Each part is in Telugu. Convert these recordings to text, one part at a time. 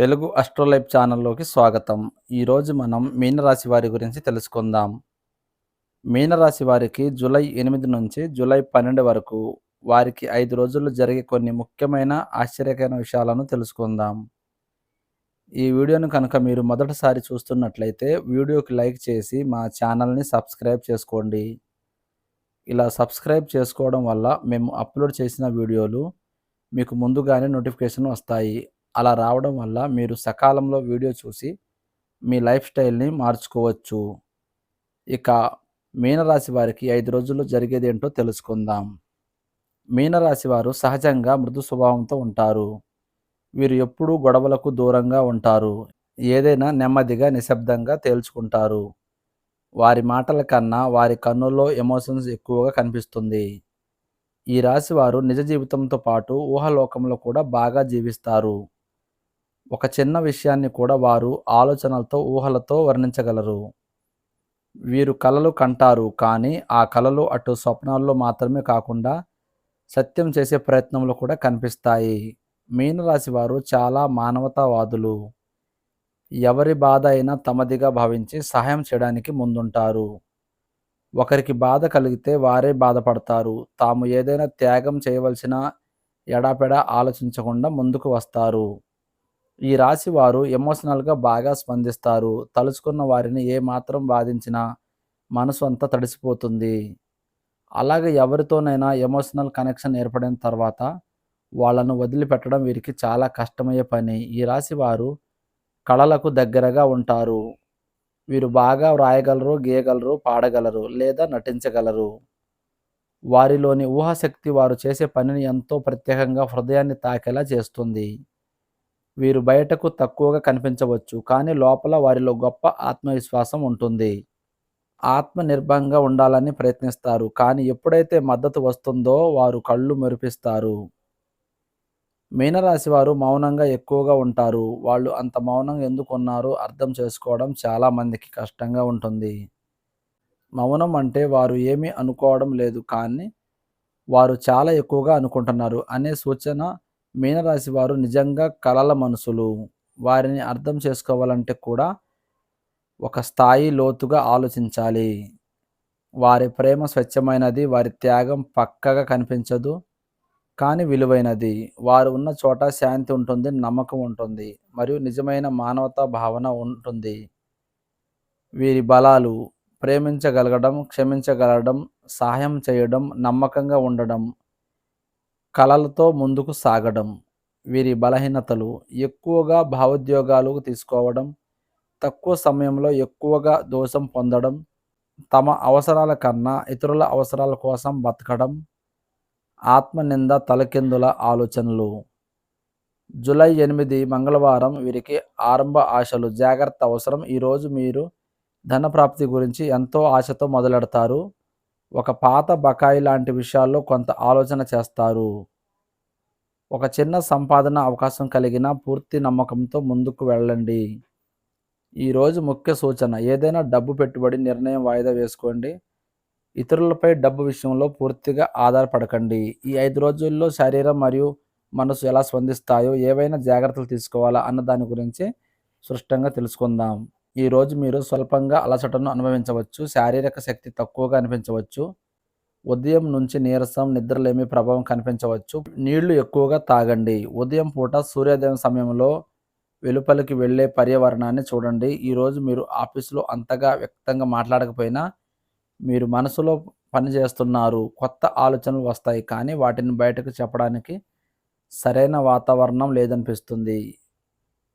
తెలుగు అస్ట్రోలైఫ్ ఛానల్లోకి స్వాగతం. ఈరోజు మనం మీనరాశి వారి గురించి తెలుసుకుందాం. మీనరాశి వారికి జూలై ఎనిమిది నుంచి జూలై పన్నెండు వరకు వారికి ఐదు రోజుల్లో జరిగే కొన్ని ముఖ్యమైన ఆశ్చర్యకరమైన విషయాలను తెలుసుకుందాం. ఈ వీడియోను కనుక మీరు మొదటిసారి చూస్తున్నట్లయితే వీడియోకి లైక్ చేసి మా ఛానల్ని సబ్స్క్రైబ్ చేసుకోండి. ఇలా సబ్స్క్రైబ్ చేసుకోవడం వల్ల మేము అప్లోడ్ చేసిన వీడియోలు మీకు ముందుగానే నోటిఫికేషన్ వస్తాయి. అలా రావడం వల్ల మీరు సకాలంలో వీడియో చూసి మీ లైఫ్ స్టైల్ని మార్చుకోవచ్చు. ఇక మీనరాశి వారికి ఐదు రోజుల్లో జరిగేది ఏంటో తెలుసుకుందాం. మీనరాశి వారు సహజంగా మృదు స్వభావంతో ఉంటారు. వీరు ఎప్పుడూ గొడవలకు దూరంగా ఉంటారు. ఏదైనా నెమ్మదిగా నిశ్శబ్దంగా తేల్చుకుంటారు. వారి మాటల కన్నా వారి కన్నుల్లో ఎమోషన్స్ ఎక్కువగా కనిపిస్తుంది. ఈ రాశి వారు నిజ జీవితంతో పాటు ఊహలోకంలో కూడా బాగా జీవిస్తారు. ఒక చిన్న విషయాన్ని కూడా వారు ఆలోచనలతో ఊహలతో వర్ణించగలరు. వీరు కలలు కంటారు కానీ ఆ కలలు అటు స్వప్నాల్లో మాత్రమే కాకుండా సత్యం చేసే ప్రయత్నంలో కూడా కనిపిస్తాయి. మీనరాశి వారు చాలా మానవతావాదులు. ఎవరి బాధ అయినా తమదిగా భావించి సహాయం చేయడానికి ముందుంటారు. ఒకరికి బాధ కలిగితే వారే బాధపడతారు. తాము ఏదైనా త్యాగం చేయవలసిన ఎడాపెడా ఆలోచించకుండా ముందుకు వస్తారు. ఈ రాశి వారు ఎమోషనల్గా బాగా స్పందిస్తారు. తలుచుకున్న వారిని ఏ మాత్రం బాధించినా మనసు అంతా తడిసిపోతుంది. అలాగే ఎవరితోనైనా ఎమోషనల్ కనెక్షన్ ఏర్పడిన తర్వాత వాళ్ళను వదిలిపెట్టడం వీరికి చాలా కష్టమయ్యే పని. ఈ రాశి వారు కళలకు దగ్గరగా ఉంటారు. వీరు బాగా వ్రాయగలరు గీయగలరు పాడగలరు లేదా నటించగలరు. వారిలోని ఊహాశక్తి వారు చేసే పనిని ఎంతో ప్రత్యేకంగా హృదయాన్ని తాకేలా చేస్తుంది. వీరు బయటకు తక్కువగా కనిపించవచ్చు కానీ లోపల వారిలో గొప్ప ఆత్మవిశ్వాసం ఉంటుంది. ఆత్మనిర్భంగా ఉండాలని ప్రయత్నిస్తారు కానీ ఎప్పుడైతే మద్దతు వస్తుందో వారు కళ్ళు మెరిపిస్తారు. మీనరాశి వారు మౌనంగా ఎక్కువగా ఉంటారు. వాళ్ళు అంత మౌనంగా ఎందుకు ఉన్నారో అర్థం చేసుకోవడం చాలా మందికి కష్టంగా ఉంటుంది. మౌనం అంటే వారు ఏమీ అనుకోవడం లేదు కానీ వారు చాలా ఎక్కువగా అనుకుంటున్నారు అనే సూచన మీనరాశి వారు నిజంగా కలల మనసులు వారిని అర్థం చేసుకోవాలంటే కూడా ఒక స్థాయి లోతుగా ఆలోచించాలి. వారి ప్రేమ స్వచ్ఛమైనది వారి త్యాగం పక్కగా కనిపించదు కానీ విలువైనది. వారు ఉన్న చోట శాంతి ఉంటుంది నమ్మకం ఉంటుంది మరియు నిజమైన మానవతా భావన ఉంటుంది. వీరి బలాలు ప్రేమించగలగడం క్షమించగలగడం సహాయం చేయడం నమ్మకంగా ఉండడం కళలతో ముందుకు సాగడం వీరి బలహీనతలు ఎక్కువగా భావోద్యోగాలు తీసుకోవడం తక్కువ సమయంలో ఎక్కువగా దోషం పొందడం తమ అవసరాల కన్నా ఇతరుల అవసరాల కోసం బతకడం ఆత్మనింద తలకిందుల ఆలోచనలు. జూలై ఎనిమిది మంగళవారం వీరికి ఆరంభ ఆశలు. జాగ్రత్త అవసరం. ఈరోజు మీరు ధనప్రాప్తి గురించి ఎంతో ఆశతో మొదలెడతారు. ఒక పాత బకాయి లాంటి విషయాల్లో కొంత ఆలోచన చేస్తారు. ఒక చిన్న సంపాదన అవకాశం కలిగిన పూర్తి నమ్మకంతో ముందుకు వెళ్ళండి. ఈరోజు ముఖ్య సూచన ఏదైనా డబ్బు పెట్టుబడి నిర్ణయం వాయిదా వేసుకోండి. ఇతరులపై డబ్బు విషయంలో పూర్తిగా ఆధారపడకండి. ఈ ఐదు రోజుల్లో శరీరం మరియు మనసు ఎలా స్పందిస్తాయో ఏవైనా జాగ్రత్తలు తీసుకోవాలా అన్న దాని గురించి స్పష్టంగా తెలుసుకుందాం. ఈరోజు మీరు స్వల్పంగా అలసటను అనుభవించవచ్చు శారీరక శక్తి తక్కువగా అనిపించవచ్చు ఉదయం నుంచి నీరసం నిద్రలేమి ప్రభావం కనిపించవచ్చు. నీళ్ళు ఎక్కువగా తాగండి. ఉదయం పూట సూర్యోదయం సమయంలో వెలుపలికి వెళ్ళే పర్యావరణాన్ని చూడండి. ఈరోజు మీరు ఆఫీసులో అంతగా వ్యక్తంగా మాట్లాడకపోయినా మీరు మనసులో పని చేస్తున్నారు కొత్త ఆలోచనలు వస్తాయి. కానీ వాటిని బయటకు చెప్పడానికి సరైన వాతావరణం లేదనిపిస్తుంది.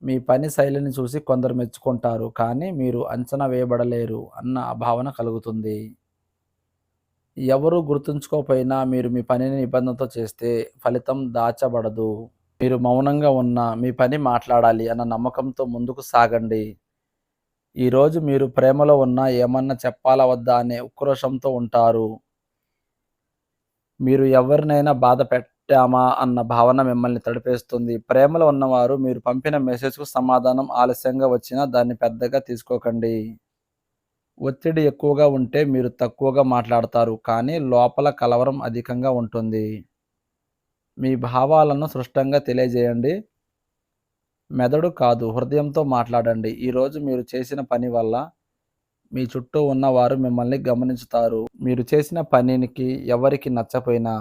మీ పని శైలిని చూసి కొందరు మెచ్చుకుంటారు కానీ మీరు అంచనా వేయబడలేరు అన్న భావన కలుగుతుంది. ఎవరు గుర్తుంచుకోకపోయినా మీరు మీ పనిని నిబంధనతో చేస్తే ఫలితం దాచబడదు. మీరు మౌనంగా ఉన్న మీ పని మాట్లాడాలి అన్న నమ్మకంతో ముందుకు సాగండి. ఈరోజు మీరు ప్రేమలో ఉన్న ఏమన్నా చెప్పాలా వద్దా అనే ఉక్రోషంతో ఉంటారు. మీరు ఎవరినైనా బాధ పెట్టామా అన్న భావన మిమ్మల్ని తడిపేస్తుంది. ప్రేమలో ఉన్నవారు మీరు పంపిన మెసేజ్కు సమాధానం ఆలస్యంగా వచ్చినా దాన్ని పెద్దగా తీసుకోకండి. ఒత్తిడి ఎక్కువగా ఉంటే మీరు తక్కువగా మాట్లాడతారు కానీ లోపల కలవరం అధికంగా ఉంటుంది. మీ భావాలను స్పష్టంగా తెలియజేయండి. మెదడు కాదు హృదయంతో మాట్లాడండి. ఈరోజు మీరు చేసిన పని వల్ల మీ చుట్టూ ఉన్నవారు మిమ్మల్ని గమనించుతారు. మీరు చేసిన పనికి ఎవరికి నచ్చపోయినా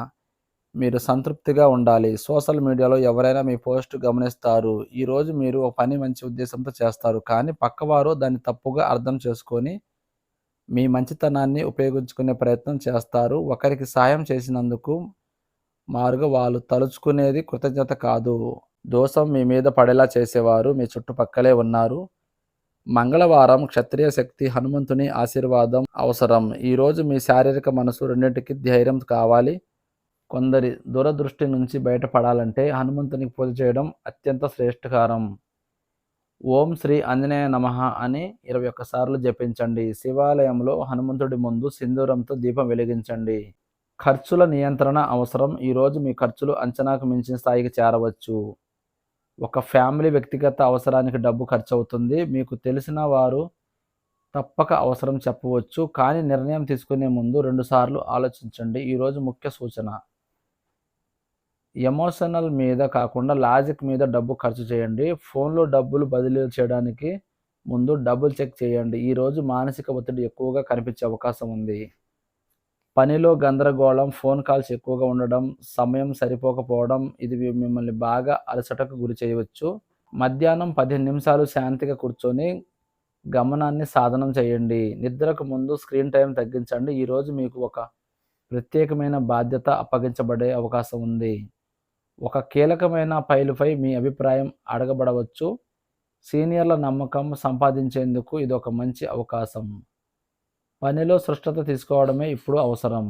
మీరు సంతృప్తిగా ఉండాలి. సోషల్ మీడియాలో ఎవరైనా మీ పోస్ట్ గమనిస్తారు. ఈరోజు మీరు ఒక పని మంచి ఉద్దేశంతో చేస్తారు. కానీ పక్కవారు దాన్ని తప్పుగా అర్థం చేసుకొని మీ మంచితనాన్ని ఉపయోగించుకునే ప్రయత్నం చేస్తారు. ఒకరికి సాయం చేసినందుకు మారుగా వాళ్ళు తలుచుకునేది కృతజ్ఞత కాదు. దోషం మీ మీద పడేలా చేసేవారు. మీ చుట్టుపక్కలే ఉన్నారు. మంగళవారం క్షత్రియ శక్తి హనుమంతుని ఆశీర్వాదం అవసరం. ఈరోజు మీ శారీరక మనసు రెండింటికి ధైర్యం కావాలి. కొందరి దూరదృష్టి నుంచి బయటపడాలంటే హనుమంతునికి పూజ చేయడం అత్యంత శ్రేష్ఠకారం. ఓం శ్రీ ఆంజనేయ నమ అని ఇరవై ఒక్కసార్లు జపించండి. శివాలయంలో హనుమంతుడి ముందు సింధూరంతో దీపం వెలిగించండి. ఖర్చుల నియంత్రణ అవసరం. ఈరోజు మీ ఖర్చులు అంచనాకు మించిన స్థాయికి చేరవచ్చు. ఒక ఫ్యామిలీ వ్యక్తిగత అవసరానికి డబ్బు ఖర్చు అవుతుంది మీకు తెలిసిన వారు తప్పక అవసరం చెప్పవచ్చు. కానీ నిర్ణయం తీసుకునే ముందు రెండుసార్లు ఆలోచించండి. ఈరోజు ముఖ్య సూచన. ఎమోషనల్ మీద కాకుండా లాజిక్ మీద డబ్బు ఖర్చు చేయండి. ఫోన్లో డబ్బులు బదిలీ చేయడానికి ముందు డబ్బులు చెక్ చేయండి. ఈరోజు మానసిక ఒత్తిడి ఎక్కువగా కనిపించే అవకాశం ఉంది. పనిలో గందరగోళం ఫోన్ కాల్స్ ఎక్కువగా ఉండడం సమయం సరిపోకపోవడం ఇది మిమ్మల్ని బాగా అలసటకు గురి చేయవచ్చు. మధ్యాహ్నం పదిహేను నిమిషాలు శాంతిగా కూర్చొని గమనాన్ని సాధనం చేయండి. నిద్రకు ముందు స్క్రీన్ టైం తగ్గించండి. ఈరోజు మీకు ఒక ప్రత్యేకమైన బాధ్యత అప్పగించబడే అవకాశం ఉంది. ఒక కీలకమైన ఫైలుపై మీ అభిప్రాయం అడగబడవచ్చు. సీనియర్ల నమ్మకం సంపాదించేందుకు ఇది ఒక మంచి అవకాశం. పనిలో సృష్టత తీసుకోవడమే ఇప్పుడు అవసరం.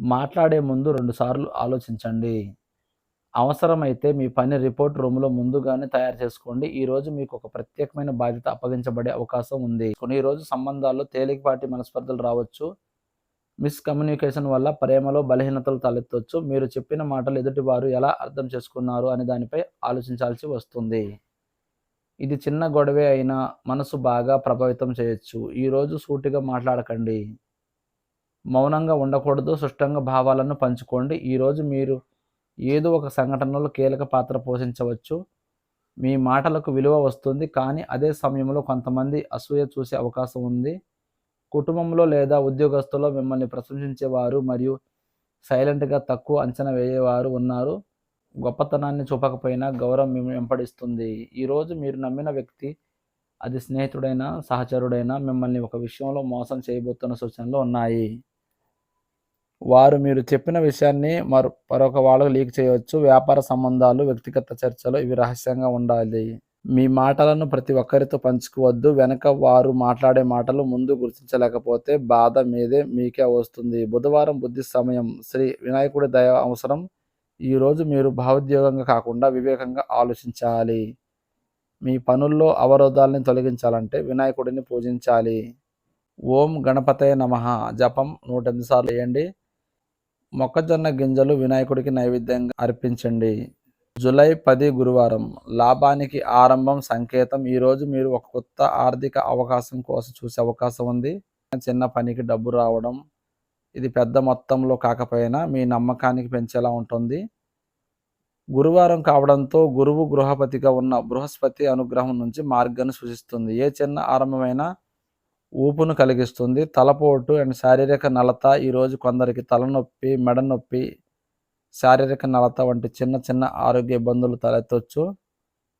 మాట్లాడే ముందు రెండుసార్లు ఆలోచించండి. అవసరమైతే మీ పని రిపోర్ట్ రూమ్లో ముందుగానే తయారు చేసుకోండి. ఈరోజు మీకు ఒక ప్రత్యేకమైన బాధ్యత అప్పగించబడే అవకాశం ఉంది. కొన్ని ఈరోజు సంబంధాల్లో తేలికపాటి మనస్పర్ధలు రావచ్చు. మిస్కమ్యూనికేషన్ వల్ల ప్రేమలో బలహీనతలు తలెత్తవచ్చు మీరు చెప్పిన మాటలు ఎదుటివారు ఎలా అర్థం చేసుకున్నారు అనే దానిపై ఆలోచించాల్సి వస్తుంది. ఇది చిన్న గొడవే అయినా మనసు బాగా ప్రభావితం చేయొచ్చు. ఈరోజు సూటిగా మాట్లాడకండి. మౌనంగా ఉండకూడదు. స్పష్టంగా భావాలను పంచుకోండి. ఈరోజు మీరు ఏదో ఒక సంఘటనలో కీలక పాత్ర పోషించవచ్చు. మీ మాటలకు విలువ వస్తుంది. కానీ అదే సమయంలో కొంతమంది అసూయ చూసే అవకాశం ఉంది. కుటుంబంలో లేదా ఉద్యోగస్తులో మిమ్మల్ని ప్రశంసించేవారు మరియు సైలెంట్గా తక్కువ అంచనా వేయేవారు ఉన్నారు. గొప్పతనాన్ని చూపకపోయినా గౌరవం మిమ్మల్ని వెంపడిస్తుంది. ఈరోజు మీరు నమ్మిన వ్యక్తి అది స్నేహితుడైనా సహచరుడైనా మిమ్మల్ని ఒక విషయంలో మోసం చేయబోతున్న సూచనలు ఉన్నాయి. వారు మీరు చెప్పిన విషయాన్ని మరో మరొక వాళ్ళకు లీక్ చేయవచ్చు. వ్యాపార సంబంధాలు వ్యక్తిగత చర్చలు ఇవి రహస్యంగా ఉండాలి. మీ మాటలను ప్రతి ఒక్కరితో పంచుకోవద్దు. వెనక వారు మాట్లాడే మాటలు ముందు గుర్తించలేకపోతే బాధ మీదే మీకే వస్తుంది. బుధవారం బుద్ధి సమయం. శ్రీ వినాయకుడి దయ అవసరం. ఈరోజు మీరు భావోద్యోగంగా కాకుండా వివేకంగా ఆలోచించాలి. మీ పనుల్లో అవరోధాలని తొలగించాలంటే వినాయకుడిని పూజించాలి. ఓం గణపతయ నమ. జపం నూట ఎనిమిది సార్లు వేయండి మొక్కజొన్న గింజలు వినాయకుడికి నైవేద్యంగా అర్పించండి. జూలై పది గురువారం లాభానికి ఆరంభం సంకేతం. ఈరోజు మీరు ఒక కొత్త ఆర్థిక అవకాశం కోసం చూసే అవకాశం ఉంది. చిన్న పనికి డబ్బు రావడం ఇది పెద్ద మొత్తంలో కాకపోయినా మీ నమ్మకానికి పెంచేలా ఉంటుంది. గురువారం కావడంతో గురువు గృహపతిగా ఉన్న బృహస్పతి అనుగ్రహం నుంచి మార్గాన్ని సూచిస్తుంది. ఏ చిన్న ఆరంభమైనా ఊపును కలిగిస్తుంది. తలపోటు అండ్ శారీరక నలత ఈరోజు కొందరికి తలనొప్పి మెడ నొప్పి శారీరక నలత వంటి చిన్న చిన్న ఆరోగ్య ఇబ్బందులు తలెత్తవచ్చు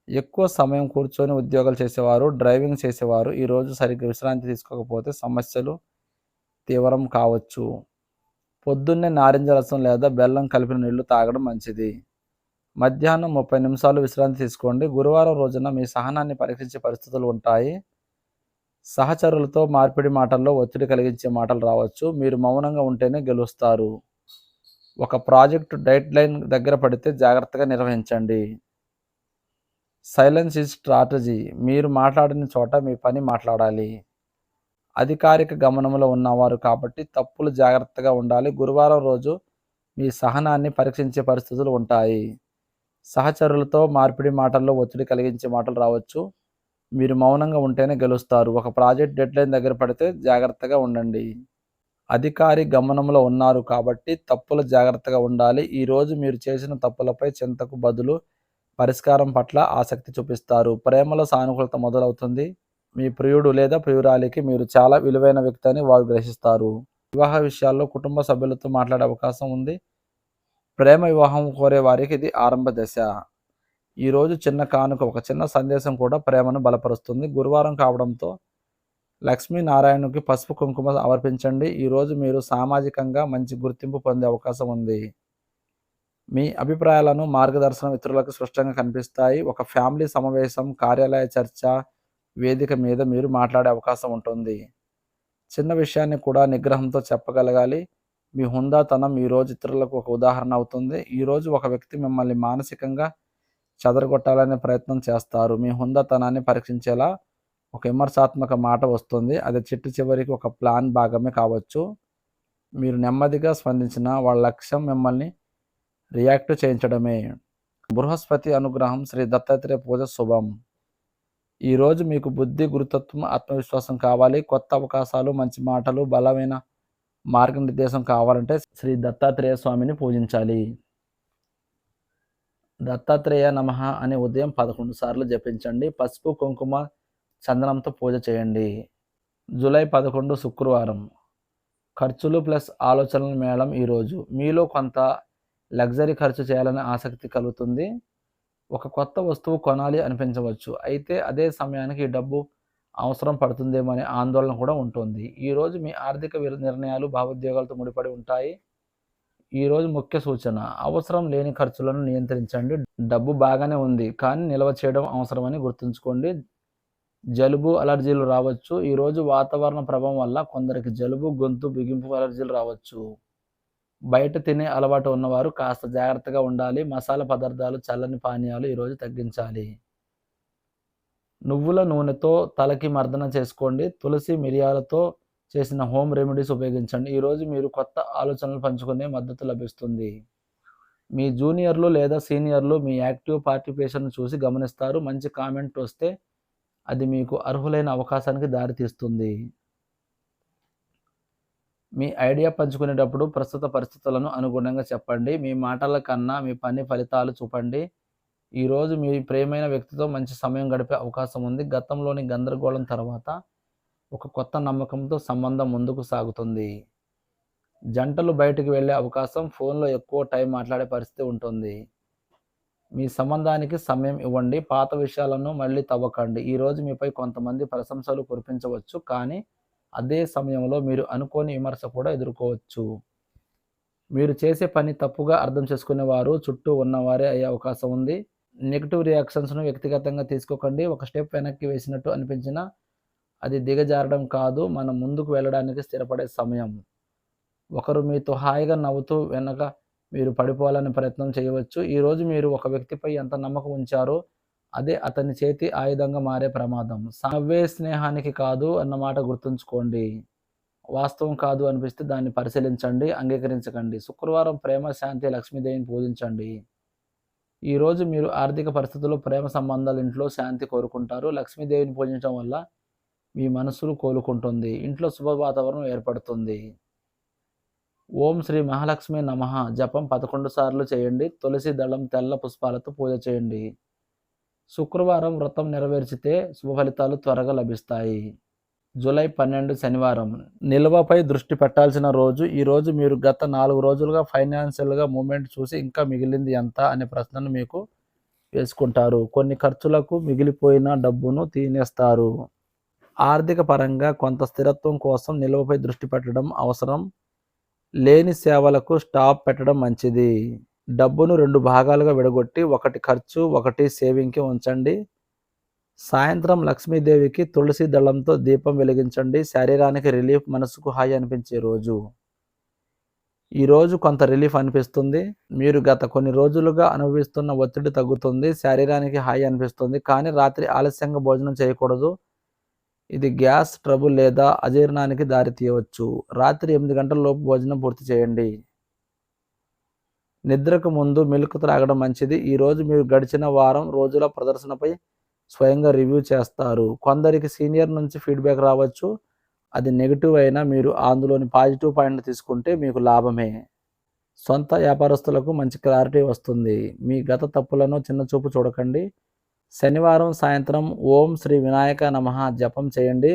ఎక్కువ సమయం కూర్చొని ఉద్యోగాలు చేసేవారు డ్రైవింగ్ చేసేవారు ఈరోజు సరిగ్గా విశ్రాంతి తీసుకోకపోతే సమస్యలు తీవ్రం కావచ్చు. పొద్దున్నే నారింజ రసం లేదా బెల్లం కలిపిన నీళ్ళు తాగడం మంచిది. మధ్యాహ్నం ముప్పై నిమిషాలు విశ్రాంతి తీసుకోండి. గురువారం రోజున మీ సహనాన్ని పరీక్షించే పరిస్థితులు ఉంటాయి. సహచరులతో మార్పిడి మాటల్లో ఒత్తిడి కలిగించే మాటలు రావచ్చు. మీరు మౌనంగా ఉంటేనే గెలుస్తారు. ఒక ప్రాజెక్టు డైట్ లైన్ దగ్గర పడితే జాగ్రత్తగా నిర్వహించండి. Silence is strategy. మీరు మాట్లాడిన చోట మీ పని మాట్లాడాలి. అధికారిక గమనంలో ఉన్నవారు కాబట్టి తప్పులు జాగ్రత్తగా ఉండాలి. గురువారం రోజు మీ సహనాన్ని పరీక్షించే పరిస్థితులు ఉంటాయి. సహచరులతో మార్పిడి మాటల్లో ఒత్తిడి కలిగించే మాటలు రావచ్చు. మీరు మౌనంగా ఉంటేనే గెలుస్తారు. ఒక ప్రాజెక్ట్ డెడ్లైన్ దగ్గర పడితే జాగ్రత్తగా ఉండండి. అధికారి గమనంలో ఉన్నారు కాబట్టి తప్పులు జాగ్రత్తగా ఉండాలి. ఈరోజు మీరు చేసిన తప్పులపై చింతకు బదులు పరిష్కారం పట్ల ఆసక్తి చూపిస్తారు. ప్రేమలో సానుకూలత మొదలవుతుంది. మీ ప్రియుడు లేదా ప్రియురాలికి మీరు చాలా విలువైన వ్యక్తి అని వారు గ్రహిస్తారు. వివాహ విషయాల్లో కుటుంబ సభ్యులతో మాట్లాడే అవకాశం ఉంది. ప్రేమ వివాహం కోరే వారికి ఇది ఆరంభ దశ. ఈరోజు చిన్న కానుక ఒక చిన్న సందేశం కూడా ప్రేమను బలపరుస్తుంది. గురువారం కావడంతో లక్ష్మీనారాయణకి పసుపు కుంకుమ సమర్పించండి. ఈరోజు మీరు సామాజికంగా మంచి గుర్తింపు పొందే అవకాశం ఉంది. మీ అభిప్రాయాలను మార్గదర్శనం ఇతరులకు స్పష్టంగా కనిపిస్తాయి. ఒక ఫ్యామిలీ సమావేశం కార్యాలయ చర్చ వేదిక మీద మీరు మాట్లాడే అవకాశం ఉంటుంది. చిన్న విషయాన్ని కూడా నిగ్రహంతో చెప్పగలగాలి. మీ హుందాతనం ఈరోజు ఇతరులకు ఒక ఉదాహరణ అవుతుంది. ఈరోజు ఒక వ్యక్తి మిమ్మల్ని మానసికంగా చెదరగొట్టాలనే ప్రయత్నం చేస్తారు. మీ హుందాతనాన్ని పరీక్షించేలా ఒక విమర్శాత్మక మాట వస్తుంది. అది చిట్టు చివరికి ఒక ప్లాన్ భాగమే కావచ్చు. మీరు నెమ్మదిగా స్పందించిన వాళ్ళ లక్ష్యం మిమ్మల్ని రియాక్ట్ చేయించడమే. బృహస్పతి అనుగ్రహం శ్రీ దత్తాత్రేయ పూజ శుభం. ఈరోజు మీకు బుద్ధి గురుతత్వం ఆత్మవిశ్వాసం కావాలి. కొత్త అవకాశాలు మంచి మాటలు బలమైన మార్గనిర్దేశం కావాలంటే శ్రీ దత్తాత్రేయ స్వామిని పూజించాలి. దత్తాత్రేయ నమ అని ఉదయం పదకొండు సార్లు జపించండి. పసుపు కుంకుమ చందనంతో పూజ చేయండి. జూలై పదకొండు శుక్రవారం. ఖర్చులు ప్లస్ ఆలోచనల మేళం ఈరోజు. మీలో కొంత లగ్జరీ ఖర్చు చేయాలనే ఆసక్తి కలుగుతుంది. ఒక కొత్త వస్తువు కొనాలి అనిపించవచ్చు. అయితే అదే సమయానికి డబ్బు అవసరం పడుతుందేమో అనే ఆందోళన కూడా ఉంటుంది. ఈరోజు మీ ఆర్థిక నిర్ణయాలు భావోద్వేగాలతో ముడిపడి ఉంటాయి. ఈరోజు ముఖ్య సూచన అవసరం లేని ఖర్చులను నియంత్రించండి. డబ్బు బాగానే ఉంది కానీ నిల్వ చేయడం అవసరమని గుర్తుంచుకోండి. జలుబు అలర్జీలు రావచ్చు. ఈరోజు వాతావరణ ప్రభావం వల్ల కొందరికి జలుబు గొంతు బిగింపు అలర్జీలు రావచ్చు. బయట తినే అలవాటు ఉన్నవారు కాస్త జాగ్రత్తగా ఉండాలి. మసాలా పదార్థాలు చల్లని పానీయాలు ఈరోజు తగ్గించాలి. నువ్వుల నూనెతో తలకి మర్దన చేసుకోండి. తులసి మిరియాలతో చేసిన హోమ్ రెమెడీస్ ఉపయోగించండి. ఈరోజు మీరు కొత్త ఆలోచనలు పంచుకునే మద్దతు లభిస్తుంది. మీ జూనియర్లు లేదా సీనియర్లు మీ యాక్టివ్ పార్టిసిపేషన్ చూసి గమనిస్తారు. మంచి కామెంట్ వస్తే అది మీకు అర్హులైన అవకాశానికి దారితీస్తుంది మీ ఐడియా పంచుకునేటప్పుడు ప్రస్తుత పరిస్థితులను అనుగుణంగా చెప్పండి. మీ మాటల కన్నా మీ పని ఫలితాలు చూపండి. ఈరోజు మీ ప్రేమైన వ్యక్తితో మంచి సమయం గడిపే అవకాశం ఉంది. గతంలోని గందరగోళం తర్వాత ఒక కొత్త నమ్మకంతో సంబంధం ముందుకు సాగుతుంది. జంటలు బయటకు వెళ్ళే అవకాశం ఫోన్లో ఎక్కువ టైం మాట్లాడే పరిస్థితి ఉంటుంది. మీ సంబంధానికి సమయం ఇవ్వండి పాత విషయాలను మళ్ళీ తవ్వకండి. ఈరోజు మీపై కొంతమంది ప్రశంసలు కురిపించవచ్చు కానీ అదే సమయంలో మీరు అనుకోని విమర్శ కూడా ఎదుర్కోవచ్చు. మీరు చేసే పని తప్పుగా అర్థం చేసుకునేవారు చుట్టూ ఉన్నవారే అయ్యే అవకాశం ఉంది. నెగిటివ్ రియాక్షన్స్ను వ్యక్తిగతంగా తీసుకోకండి. ఒక స్టెప్ వెనక్కి వేసినట్టు అనిపించినా అది దిగజారడం కాదు. మనం ముందుకు వెళ్ళడానికి స్థిరపడే సమయం. ఒకరు మీతో హాయిగా నవ్వుతూ వెనక మీరు పడిపోవాలని ప్రయత్నం చేయవచ్చు. ఈరోజు మీరు ఒక వ్యక్తిపై ఎంత నమ్మకం ఉంచారో అదే అతని చేతి ఆయుధంగా మారే ప్రమాదం. నవ్వే స్నేహానికి కాదు అన్నమాట గుర్తుంచుకోండి. వాస్తవం కాదు అనిపిస్తే దాన్ని పరిశీలించండి అంగీకరించకండి. శుక్రవారం ప్రేమ శాంతి లక్ష్మీదేవిని పూజించండి. ఈరోజు మీరు ఆర్థిక పరిస్థితుల్లో ప్రేమ సంబంధాలు ఇంట్లో శాంతి కోరుకుంటారు. లక్ష్మీదేవిని పూజించడం వల్ల మీ మనసులు కోలుకుంటుంది. ఇంట్లో శుభ వాతావరణం ఏర్పడుతుంది. ఓం శ్రీ మహాలక్ష్మి నమః. జపం పదకొండు సార్లు చేయండి. తులసి దళం తెల్ల పుష్పాలతో పూజ చేయండి. శుక్రవారం వ్రతం నెరవేర్చితే శుభ ఫలితాలు త్వరగా లభిస్తాయి. జూలై పన్నెండు శనివారం. నిల్వపై దృష్టి పెట్టాల్సిన రోజు. ఈరోజు మీరు గత నాలుగు రోజులుగా ఫైనాన్షియల్గా మూమెంట్ చూసి ఇంకా మిగిలింది ఎంత అనే ప్రశ్నను మీకు వేసుకుంటారు. కొన్ని ఖర్చులకు మిగిలిపోయిన డబ్బును తీనేస్తారు. ఆర్థిక పరంగా కొంత స్థిరత్వం కోసం నిల్వపై దృష్టి పెట్టడం అవసరం. లేని సేవలకు స్టాప్ పెట్టడం మంచిది. డబ్బును రెండు భాగాలుగా విడగొట్టి ఒకటి ఖర్చు ఒకటి సేవింగ్కి ఉంచండి. సాయంత్రం లక్ష్మీదేవికి తులసి దళంతో దీపం వెలిగించండి. శరీరానికి రిలీఫ్ మనసుకు హాయి అనిపించే రోజు. ఈ రోజు కొంత రిలీఫ్ అనిపిస్తుంది. మీరు గత కొన్ని రోజులుగా అనుభవిస్తున్న ఒత్తిడి తగ్గుతుంది. శరీరానికి హాయి అనిపిస్తుంది. కానీ రాత్రి ఆలస్యంగా భోజనం చేయకూడదు. ఇది గ్యాస్ ట్రబుల్ లేదా అజీర్ణానికి దారి తీయవచ్చు. రాత్రి ఎనిమిది గంటల లోపు భోజనం పూర్తి చేయండి. నిద్రకు ముందు మిల్క్ త్రాగడం మంచిది. ఈరోజు మీరు గడిచిన వారం రోజుల ప్రదర్శనపై స్వయంగా రివ్యూ చేస్తారు. కొందరికి సీనియర్ నుంచి ఫీడ్బ్యాక్ రావచ్చు. అది నెగిటివ్ అయినా మీరు అందులోని పాజిటివ్ పాయింట్ తీసుకుంటే మీకు లాభమే. సొంత వ్యాపారస్తులకు మంచి క్లారిటీ వస్తుంది. మీ గత తప్పులను చిన్న చూపు చూడకండి. శనివారం సాయంత్రం ఓం శ్రీ వినాయక నమః జపం చేయండి.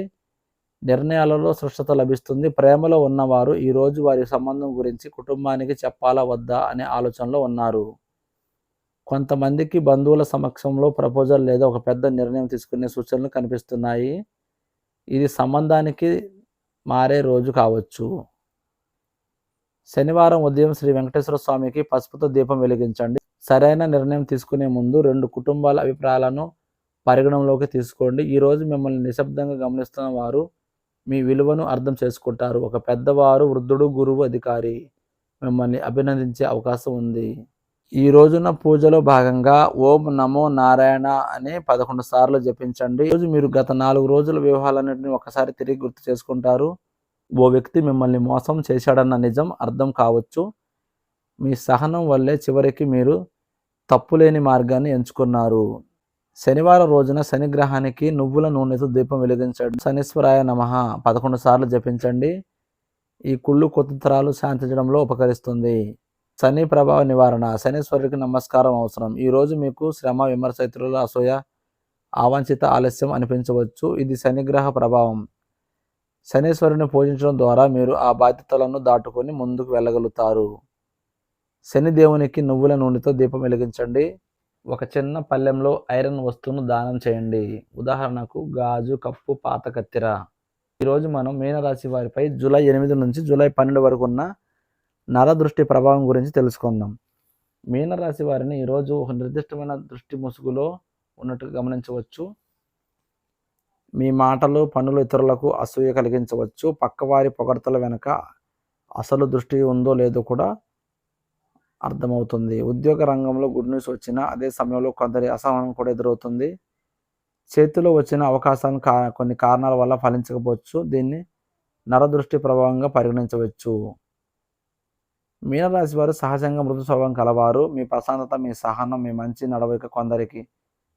నిర్ణయాలలో స్పష్టత లభిస్తుంది. ప్రేమలో ఉన్నవారు ఈరోజు వారి సంబంధం గురించి కుటుంబానికి చెప్పాలా వద్దా అనే ఆలోచనలో ఉన్నారు. కొంతమందికి బంధువుల సమక్షంలో ప్రపోజల్ లేదా ఒక పెద్ద నిర్ణయం తీసుకునే సూచనలు కనిపిస్తున్నాయి. ఇది సంబంధానికి మారే రోజు కావచ్చు. శనివారం ఉదయం శ్రీ వెంకటేశ్వర స్వామికి పసుపుతో దీపం వెలిగించండి. సరైన నిర్ణయం తీసుకునే ముందు రెండు కుటుంబాల అభిప్రాయాలను పరిగణనలోకి తీసుకోండి. ఈరోజు మిమ్మల్ని నిశ్శబ్దంగా గమనిస్తున్న వారు మీ విలువను అర్థం చేసుకుంటారు. ఒక పెద్దవారు వృద్ధుడు గురువు అధికారి మిమ్మల్ని అభినందించే అవకాశం ఉంది. ఈ రోజున పూజలో భాగంగా ఓం నమో నారాయణ అని పదకొండు సార్లు జపించండి. రోజు మీరు గత నాలుగు రోజుల వ్యూహాలన్నింటినీ ఒకసారి తిరిగి గుర్తు చేసుకుంటారు. ఓ వ్యక్తి మిమ్మల్ని మోసం చేశాడన్న నిజం అర్థం కావచ్చు. మీ సహనం వల్లే చివరికి మీరు తప్పులేని మార్గాన్ని ఎంచుకున్నారు. శనివారం రోజున శనిగ్రహానికి నువ్వుల నూనెతో దీపం వెలిగించండి. శనీశ్వరాయ నమ. పదకొండు సార్లు జపించండి. ఈ కుళ్ళు కుతంత్రాలు శాంతించడంలో ఉపకరిస్తుంది. శని ప్రభావ నివారణ. శనీశ్వరుడికి నమస్కారం అవసరం. ఈరోజు మీకు శ్రమ విమర్శ ఇతరుల అసూయ అవాంఛిత ఆలస్యం అనిపించవచ్చు. ఇది శనిగ్రహ ప్రభావం. శనీశ్వరుని పూజించడం ద్వారా మీరు ఆ బాధ్యతలను దాటుకొని ముందుకు వెళ్ళగలుగుతారు. శని దేవునికి నువ్వుల నూనెతో దీపం వెలిగించండి. ఒక చిన్న పళ్ళెంలో ఐరన్ వస్తువును దానం చేయండి. ఉదాహరణకు గాజు కప్పు పాత కత్తిర. ఈరోజు మనం మీనరాశి వారిపై జూలై ఎనిమిది నుంచి జూలై పన్నెండు వరకు ఉన్న నర దృష్టి ప్రభావం గురించి తెలుసుకుందాం. మీనరాశి వారిని ఈరోజు ఒక నిర్దిష్టమైన దృష్టి ముసుగులో ఉన్నట్టు గమనించవచ్చు. మీ మాటలు పనులు ఇతరులకు అసూయ కలిగించవచ్చు. పక్కవారి పొగడతల వెనుక అసలు దృష్టి ఉందో లేదో కూడా అర్థమవుతుంది. ఉద్యోగ రంగంలో గుడ్ న్యూస్ వచ్చినా అదే సమయంలో కొందరి అసహనం కూడా ఎదురవుతుంది. చేతిలో వచ్చిన అవకాశాలను కా కొన్ని కారణాల వల్ల ఫలించకపోవచ్చు. దీన్ని నరదృష్టి ప్రభావంగా పరిగణించవచ్చు. మీనరాశి వారు సహజంగా మృదు స్వభావం కలవారు. మీ ప్రశాంతత మీ సహనం మీ మంచి నడవడిక కొందరికి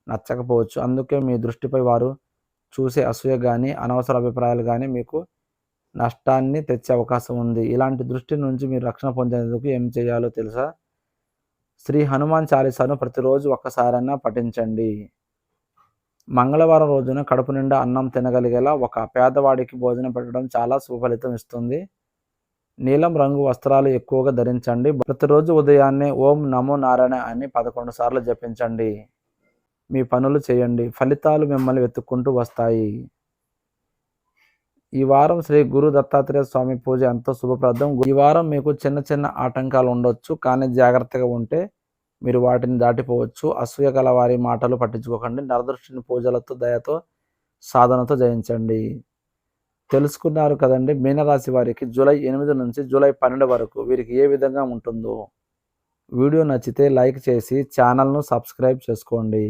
నచ్చకపోవచ్చు. అందుకే మీ దృష్టిపై వారు చూసే అసూయ కానీ అనవసర అభిప్రాయాలు కానీ మీకు నష్టాన్ని తెచ్చే అవకాశం ఉంది. ఇలాంటి దృష్టి నుంచి మీరు రక్షణ పొందేందుకు ఏం చేయాలో తెలుసా? శ్రీ హనుమాన్ చాలీసాను ప్రతిరోజు ఒక్కసారైనా పఠించండి. మంగళవారం రోజున కడుపు నిండా అన్నం తినగలిగేలా ఒక పేదవాడికి భోజనం పెట్టడం చాలా సుఫలితం ఇస్తుంది. నీలం రంగు వస్త్రాలు ఎక్కువగా ధరించండి. ప్రతిరోజు ఉదయాన్నే ఓం నమో నారాయణ అని పదకొండు సార్లు జపించండి. మీ పనులు చేయండి. ఫలితాలు మిమ్మల్ని వెతుక్కుంటూ వస్తాయి. ఈ వారం శ్రీ గురు దత్తాత్రేయ స్వామి పూజ ఎంతో శుభప్రదం. ఈ వారం మీకు చిన్న చిన్న ఆటంకాలు ఉండొచ్చు కానీ జాగ్రత్తగా ఉంటే మీరు వాటిని దాటిపోవచ్చు. అసూయ గల వారి మాటలు పట్టించుకోకండి. నరదృష్టిని పూజలతో దయతో సాధనతో జయించండి. తెలుసుకున్నారు కదండి మీనరాశి వారికి జూలై ఎనిమిది నుంచి జూలై పన్నెండు వరకు వీరికి ఏ విధంగా ఉంటుందో. వీడియో నచ్చితే లైక్ చేసి ఛానల్ను సబ్స్క్రైబ్ చేసుకోండి.